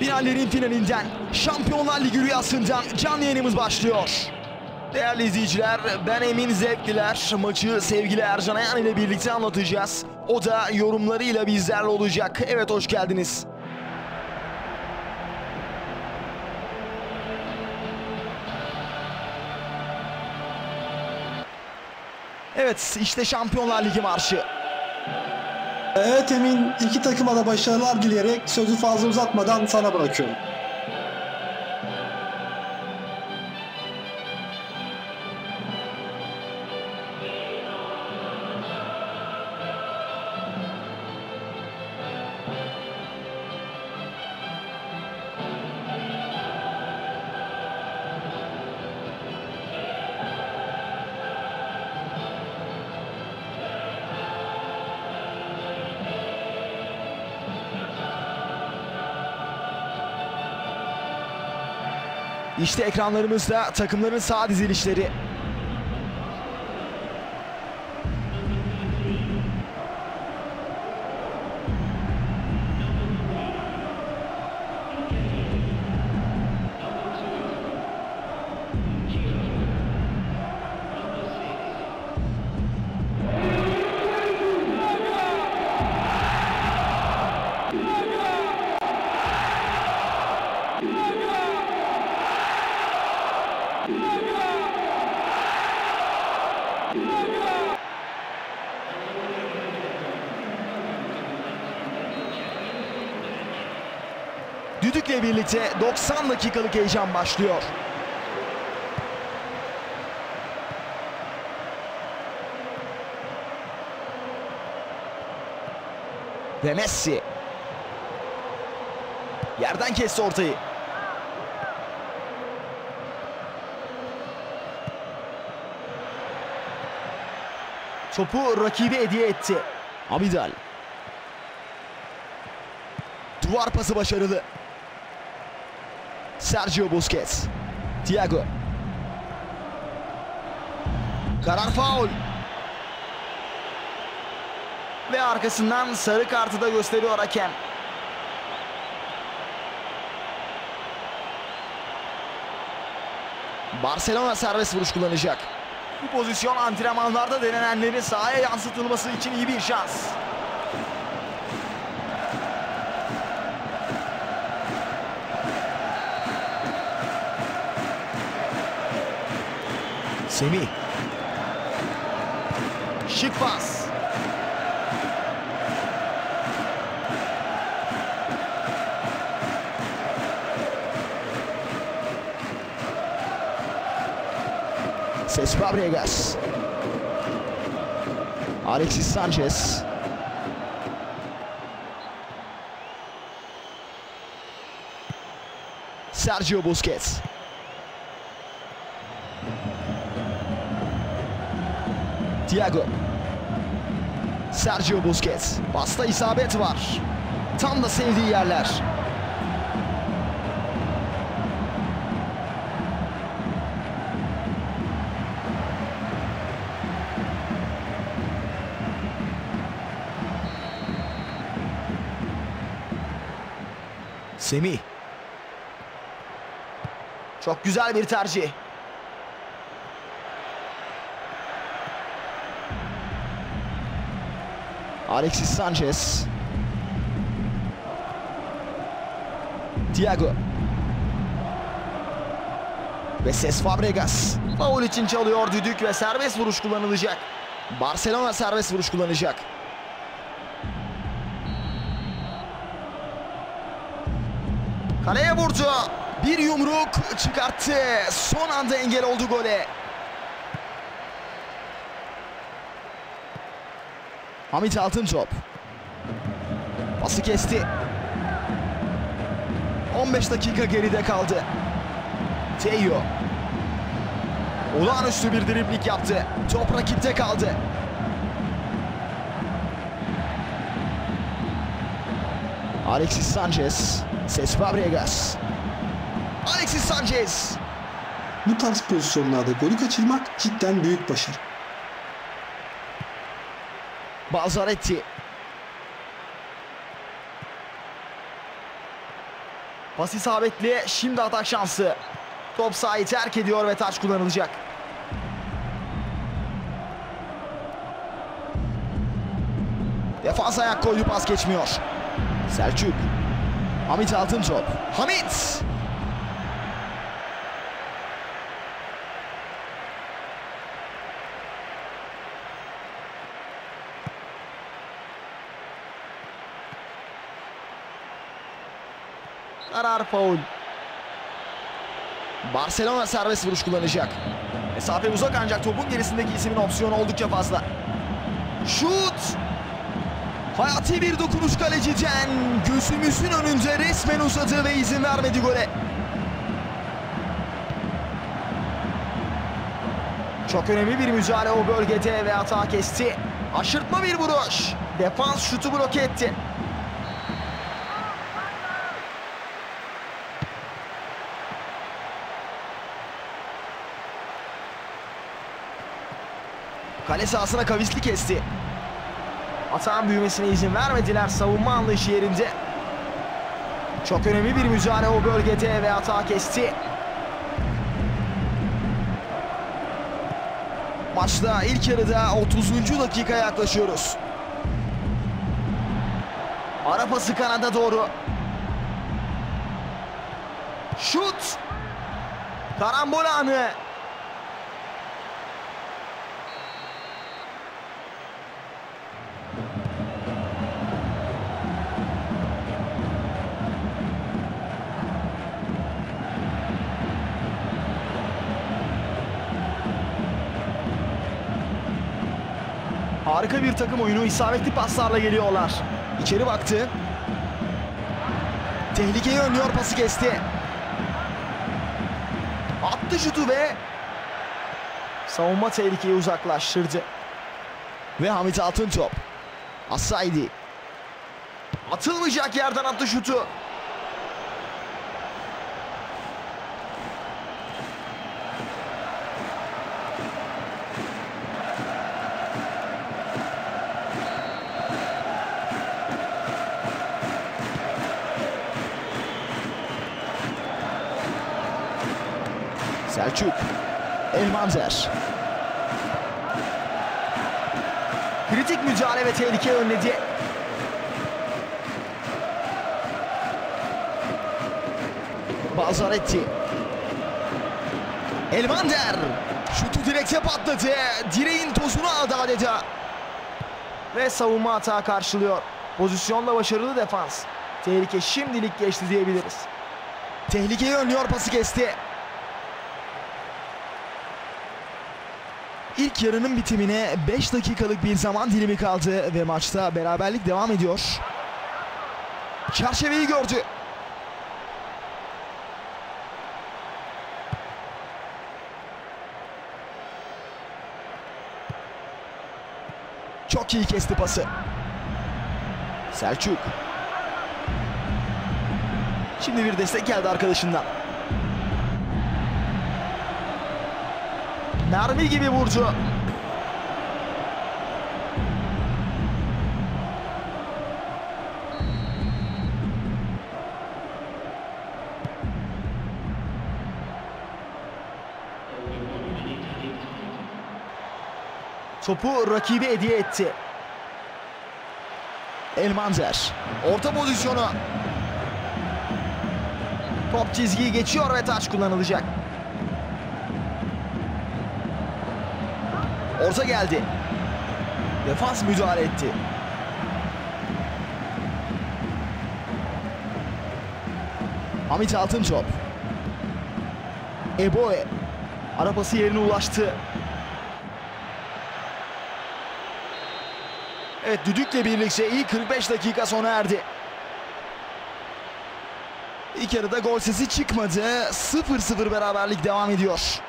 Finallerin finalinden, Şampiyonlar Ligi rüyasından canlı yayınımız başlıyor. Değerli izleyiciler, ben Emin Zevkliler. Maçı sevgili Ercan Ayan ile birlikte anlatacağız. O da yorumlarıyla bizlerle olacak. Evet hoş geldiniz. Evet işte Şampiyonlar Ligi marşı. Evet Emin, iki takıma da başarılar dileyerek sözü fazla uzatmadan sana bırakıyorum. İşte ekranlarımızda takımların sağ dizilişleri. Düdükle birlikte 90 dakikalık heyecan başlıyor. Ve Messi. Yerden kesti ortayı. Topu rakibi hediye etti. Abidal. Duvar pası başarılı. Sergio Busquets. Thiago. Karar faul. Ve arkasından sarı kartı da gösteriyor hakem. Barcelona serbest vuruş kullanacak. Bu pozisyon antrenmanlarda denenenlerin sahaya yansıtılması için iyi bir şans. Semih. Şık pas. Cesc Fabregas. Alexis Sanchez. Sergio Busquets. Thiago. Sergio Busquets. Pasta isabet var. Tam da sevdiği yerler. Semih. Çok güzel bir tercih. Alexis Sanchez. Thiago. Ve Cesc Fabregas. Faul için çalıyor düdük ve serbest vuruş kullanılacak. Barcelona serbest vuruş kullanacak. Kaleye vurdu. Bir yumruk çıkarttı. Son anda engel oldu gole. Hamit Altıntop. Pası kesti. 15 dakika geride kaldı. Teyo. Olağanüstü bir driblik yaptı. Top rakipte kaldı. Alexis Sanchez. Cesc Fabregas. Alexis Sanchez. Bu tarz pozisyonlarda golü kaçırmak cidden büyük başarı. Balzaretti. Pas isabetli. Şimdi atak şansı. Top sahayı terk ediyor ve taç kullanılacak. Defans ayak koydu pas geçmiyor. Selçuk. Hamit Altıntop. Hamit. Karar faul. Barcelona serbest vuruş kullanacak. Mesafe uzak ancak topun gerisindeki ismin opsiyonu oldukça fazla. Şut! Hayati bir dokunuş kaleciden gözümüzün önünde resmen uzadı ve izin vermedi gole. Çok önemli bir mücadele o bölgede ve hata kesti. Aşırtma bir vuruş. Defans şutu bloke etti. Kale sahasına kavisli kesti. Atağın büyümesine izin vermediler. Savunma anlayışı yerinde. Çok önemli bir mücadele o bölgede ve hata kesti. Maçta ilk yarıda 30. dakikaya yaklaşıyoruz. Ara pası kanada doğru. Şut! Karambol anı. Harika bir takım oyunu isabetli paslarla geliyorlar. İçeri baktı. Tehlikeyi önlüyor pası kesti. Attı şutu ve savunma tehlikeyi uzaklaştırdı. Ve Hamit Altıntop. Asaydi. Atılmayacak yerden attı şutu. Selçuk. Elmanzer. Kritik mücadele ve tehlike önledi. Bazaretti. Elmander. Şutu direkte patladı. Direğin tozunu aldı adeta. Ve savunma hata karşılıyor. Pozisyonla başarılı defans. Tehlike şimdilik geçti diyebiliriz. Tehlikeyi önlüyor pası kesti. İlk yarının bitimine 5 dakikalık bir zaman dilimi kaldı ve maçta beraberlik devam ediyor. Çerçeveyi gördü. Çok iyi kesti pası. Selçuk. Şimdi bir destek geldi arkadaşından. Mermi gibi vurdu. Topu rakibi hediye etti. Elmanzer. Orta pozisyonu. Top çizgiyi geçiyor ve taç kullanılacak. Orta geldi. Defans müdahale etti. Hamit Altıntop. Eboe. Arabası yerine ulaştı. Evet düdükle birlikte ilk 45 dakika sona erdi. İlk yarıda gol sesi çıkmadı. 0-0 beraberlik devam ediyor.